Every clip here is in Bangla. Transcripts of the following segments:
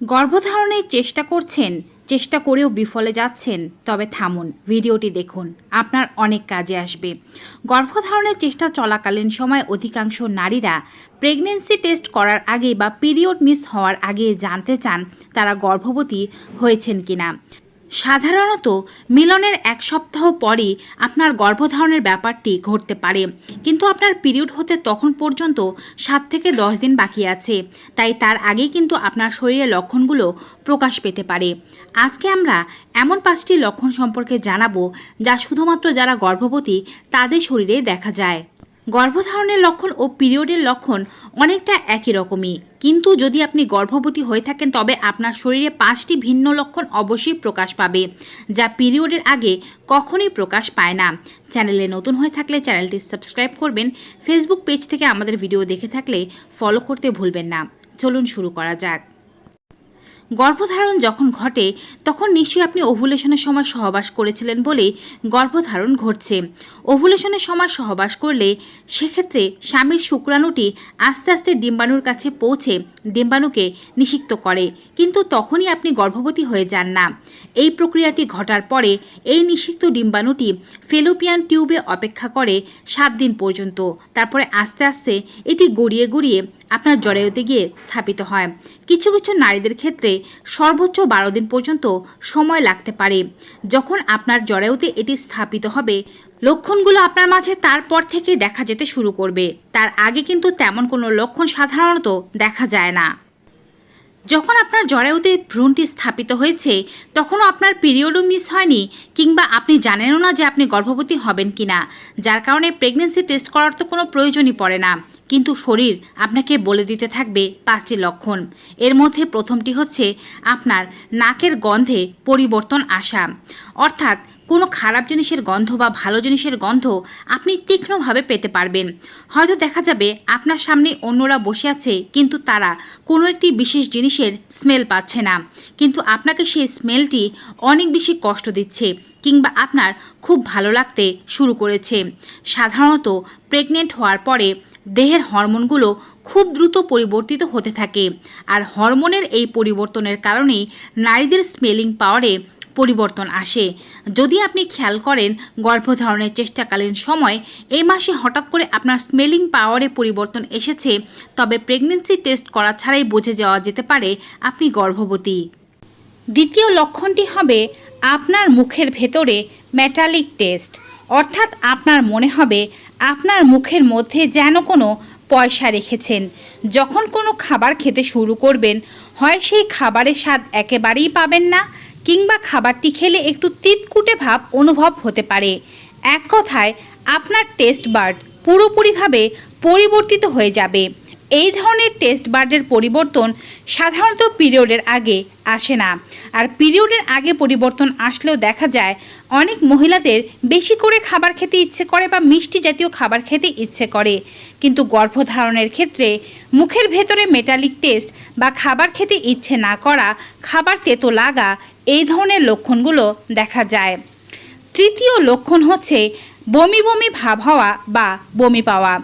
গর্ভধারণের চেষ্টা করছেন, চেষ্টা করেও বিফলে যাচ্ছেন। তবে থামুন, ভিডিওটি দেখুন, আপনার অনেক কাজে আসবে। গর্ভধারণের চেষ্টা চলাকালীন সময় অধিকাংশ নারীরা প্রেগনেন্সি টেস্ট করার আগে বা পিরিয়ড মিস হওয়ার আগে জানতে চান তারা গর্ভবতী হয়েছেন কিনা। সাধারণত মিলনের এক সপ্তাহ পরই আপনার গর্ভধারণের ব্যাপারটি ঘটতে পারে। কিন্তু আপনার পিরিয়ড হতে তখন পর্যন্ত সাত থেকে দশ দিন বাকি আছে। তাই তার আগেই কিন্তু আপনার শরীরের লক্ষণগুলো প্রকাশ পেতে পারে। আজকে আমরা এমন পাঁচটি লক্ষণ সম্পর্কে জানাব যা শুধুমাত্র যারা গর্ভবতী, তাদের শরীরে দেখা যায়। গর্ভধারণের লক্ষণ ও পিরিয়ডের লক্ষণ অনেকটা একই রকমই। কিন্তু যদি আপনি গর্ভবতী হয়ে থাকেন, তবে আপনার শরীরে পাঁচটি ভিন্ন লক্ষণ অবশ্যই প্রকাশ পাবে, যা পিরিয়ডের আগে কখনোই প্রকাশ পায় না। চ্যানেলে নতুন হয়ে থাকলে চ্যানেলটি সাবস্ক্রাইব করবেন। ফেসবুক পেজ থেকে আমাদের ভিডিও দেখে থাকলে ফলো করতে ভুলবেন না। চলুন শুরু করা যাক। গর্ভধারণ যখন ঘটে, তখন নিশ্চয়ই আপনি ওভুলেশনের সময় সহবাস করেছিলেন বলে গর্ভধারণ ঘটছে। ওভুলেশনের সময় সহবাস করলে সেক্ষেত্রে স্বামীর শুক্রাণুটি আস্তে আস্তে ডিম্বাণুর কাছে পৌঁছে ডিম্বাণুকে নিষিক্ত করে। কিন্তু তখনই আপনি গর্ভবতী হয়ে যান না। এই প্রক্রিয়াটি ঘটার পরে এই নিষিক্ত ডিম্বাণুটি ফেলোপিয়ান টিউবে অপেক্ষা করে সাত দিন পর্যন্ত। তারপরে আস্তে আস্তে এটি গড়িয়ে গড়িয়ে আপনার জরায়ুতে গিয়ে স্থাপিত হয়। কিছু কিছু নারীদের ক্ষেত্রে সর্বোচ্চ বারো দিন পর্যন্ত সময় লাগতে পারে। যখন আপনার জরায়ুতে এটি স্থাপিত হবে, লক্ষণগুলো আপনার মাঝে তারপর থেকে দেখা যেতে শুরু করবে। তার আগে কিন্তু তেমন কোনো লক্ষণ সাধারণত দেখা যায় না। যখন আপনার জরায়ুতে ভ্রূণটি স্থাপিত হয়েছে, তখনও আপনার পিরিয়ডও মিস হয়নি, কিংবা আপনি জানেনও না যে আপনি গর্ভবতী হবেন কিনা, যার কারণে প্রেগনেন্সি টেস্ট করার তো কোনো প্রয়োজনই পড়ে না। কিন্তু শরীর আপনাকে বলে দিতে থাকবে পাঁচটি লক্ষণ। এর মধ্যে প্রথমটি হচ্ছে, আপনার নাকের গন্ধে পরিবর্তন আসা। অর্থাৎ কোনো খারাপ জিনিসের গন্ধ বা ভালো জিনিসের গন্ধ আপনি তীক্ষ্ণভাবে পেতে পারবেন। হয়তো দেখা যাবে আপনার সামনে অন্যরা বসে আছে, কিন্তু তারা কোনো একটি বিশেষ জিনিসের স্মেল পাচ্ছে না। কিন্তু আপনাকে সেই স্মেলটি অনেক বেশি কষ্ট দিচ্ছে কিংবা আপনার খুব ভালো লাগতে শুরু করেছে। সাধারণত প্রেগনেন্ট হওয়ার পরে দেহের হরমোনগুলো খুব দ্রুত পরিবর্তিত হতে থাকে। আর হরমোনের এই পরিবর্তনের কারণেই নারীদের স্মেলিং পাওয়ারে পরিবর্তন আসে। যদি আপনি খেয়াল করেন, গর্ভধারণের চেষ্টাকালীন সময়, এই মাসে হঠাৎ করে আপনার স্মেলিং পাওয়ারে পরিবর্তন এসেছে, তবে প্রেগনেন্সি টেস্ট করা ছাড়াই বুঝে যাওয়া যেতে পারে আপনি গর্ভবতী। দ্বিতীয় লক্ষণটি হবে আপনার মুখের ভেতরে মেটালিক টেস্ট অর্থাৎ আপনার মনে হবে আপনার মুখের মধ্যে যেন কোনো পয়সা রেখেছেন। যখন কোনো খাবার খেতে শুরু করবেন, হয় সেই খাবারের স্বাদ একেবারেই পাবেন না কিংবা খাবারটি খেলে একটু তিতকুটে ভাব অনুভব হতে পারে। এক কথায়, আপনার টেস্ট বার্ড পুরোপুরিভাবে পরিবর্তিত হয়ে যাবে। এই ধরনের টেস্ট বার্ডের পরিবর্তন সাধারণত পিরিয়ডের আগে আসে না। আর পিরিয়ডের আগে পরিবর্তন আসলেও দেখা যায়, অনেক মহিলাদের বেশি করে খাবার খেতে ইচ্ছে করে বা মিষ্টি জাতীয় খাবার খেতে ইচ্ছে করে। কিন্তু গর্ভধারণের ক্ষেত্রে মুখের ভেতরে মেটালিক টেস্ট বা খাবার খেতে ইচ্ছে না করা, খাবার তেতো লাগা এই ধরনের লক্ষণগুলো দেখা যায়। তৃতীয় লক্ষণ হচ্ছে বমি বমি ভাব হওয়া বা বমি পাওয়া।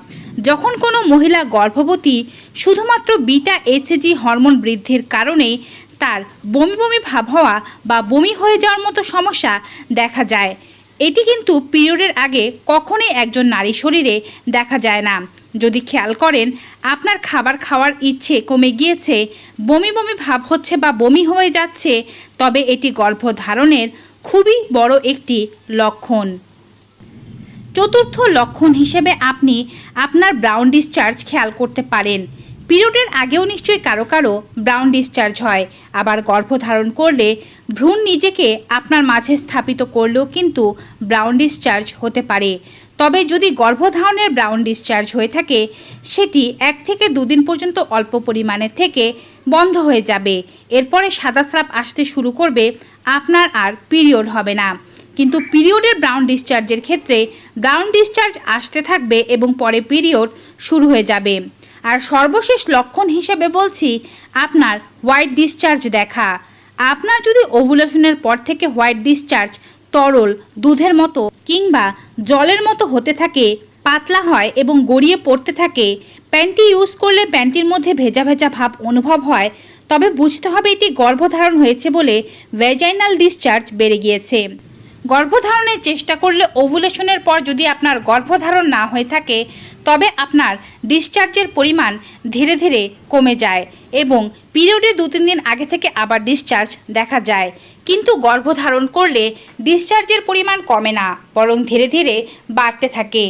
যখন কোনো মহিলা গর্ভবতী, শুধুমাত্র বিটা এইচএজি হরমোন বৃদ্ধির কারণেই তার বমি বমি ভাব হওয়া বা বমি হয়ে যাওয়ার মতো সমস্যা দেখা যায়। এটি কিন্তু পিরিয়ডের আগে কখনোই একজন নারী শরীরে দেখা যায় না। যদি খেয়াল করেন, আপনার খাবার খাওয়ার ইচ্ছে কমে গিয়েছে, বমি বমি ভাব হচ্ছে বা বমি হয়ে যাচ্ছে, তবে এটি গর্ভধারণের খুবই বড় একটি লক্ষণ। চতুর্থ লক্ষণ হিসেবে আপনি আপনার ব্রাউন ডিসচার্জ খেয়াল করতে পারেন। পিরিয়ডের আগেও নিশ্চয়ই কারও কারও ব্রাউন ডিসচার্জ হয়। আবার গর্ভধারণ করলে ভ্রূণ নিজেকে আপনার মাঝে স্থাপিত করলেও কিন্তু ব্রাউন ডিসচার্জ হতে পারে। তবে যদি গর্ভধারণের ব্রাউন ডিসচার্জ হয়ে থাকে, সেটি এক থেকে দুদিন পর্যন্ত অল্প পরিমাণে থেকে বন্ধ হয়ে যাবে। এরপরে সাদা স্রাব আসতে শুরু করবে, আপনার আর পিরিয়ড হবে না। কিন্তু পিরিয়ডের ব্রাউন ডিসচার্জের ক্ষেত্রে ব্রাউন ডিসচার্জ আসতে থাকবে এবং পরে পিরিয়ড শুরু হয়ে যাবে। আর সর্বশেষ লক্ষণ হিসেবে বলছি আপনার হোয়াইট ডিসচার্জ দেখা। আপনার যদি ওভুলেশনের পর থেকে হোয়াইট ডিসচার্জ তরল, দুধের মতো কিংবা জলের মতো হতে থাকে, পাতলা হয় এবং গড়িয়ে পড়তে থাকে প্যান্টি ইউজ করলে প্যান্টির মধ্যে ভেজা ভেজা ভাব অনুভব হয়, তবে বুঝতে হবে এটি গর্ভধারণ হয়েছে বলে ভ্যাজাইনাল ডিসচার্জ বেড়ে গিয়েছে। গর্ভধারণের চেষ্টা করলে ওভুলেশনের পর যদি আপনার গর্ভধারণ না হয়ে থাকে, তবে আপনার ডিসচার্জের পরিমাণ ধীরে ধীরে কমে যায় এবং পিরিয়ডের দু তিন দিন আগে থেকে আবার ডিসচার্জ দেখা যায়। কিন্তু গর্ভধারণ করলে ডিসচার্জের পরিমাণ কমে না, বরং ধীরে ধীরে বাড়তে থাকে।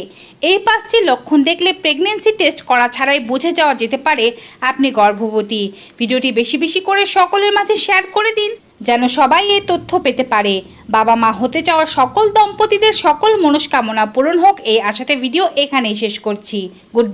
এই পাঁচটি লক্ষণ দেখলে প্রেগনেন্সি টেস্ট করা ছাড়াই বুঝে যাওয়া যেতে পারে আপনি গর্ভবতী। ভিডিওটি বেশি বেশি করে সকলের মাঝে শেয়ার করে দিন। যেন সবাই এই তথ্য পেতে পারে। বাবা মা হতে চাওয়া সকল দম্পতিদের সকল মনস্কামনা পূরণ হোক এই আশাতে ভিডিও এখানেই শেষ করছি। গুড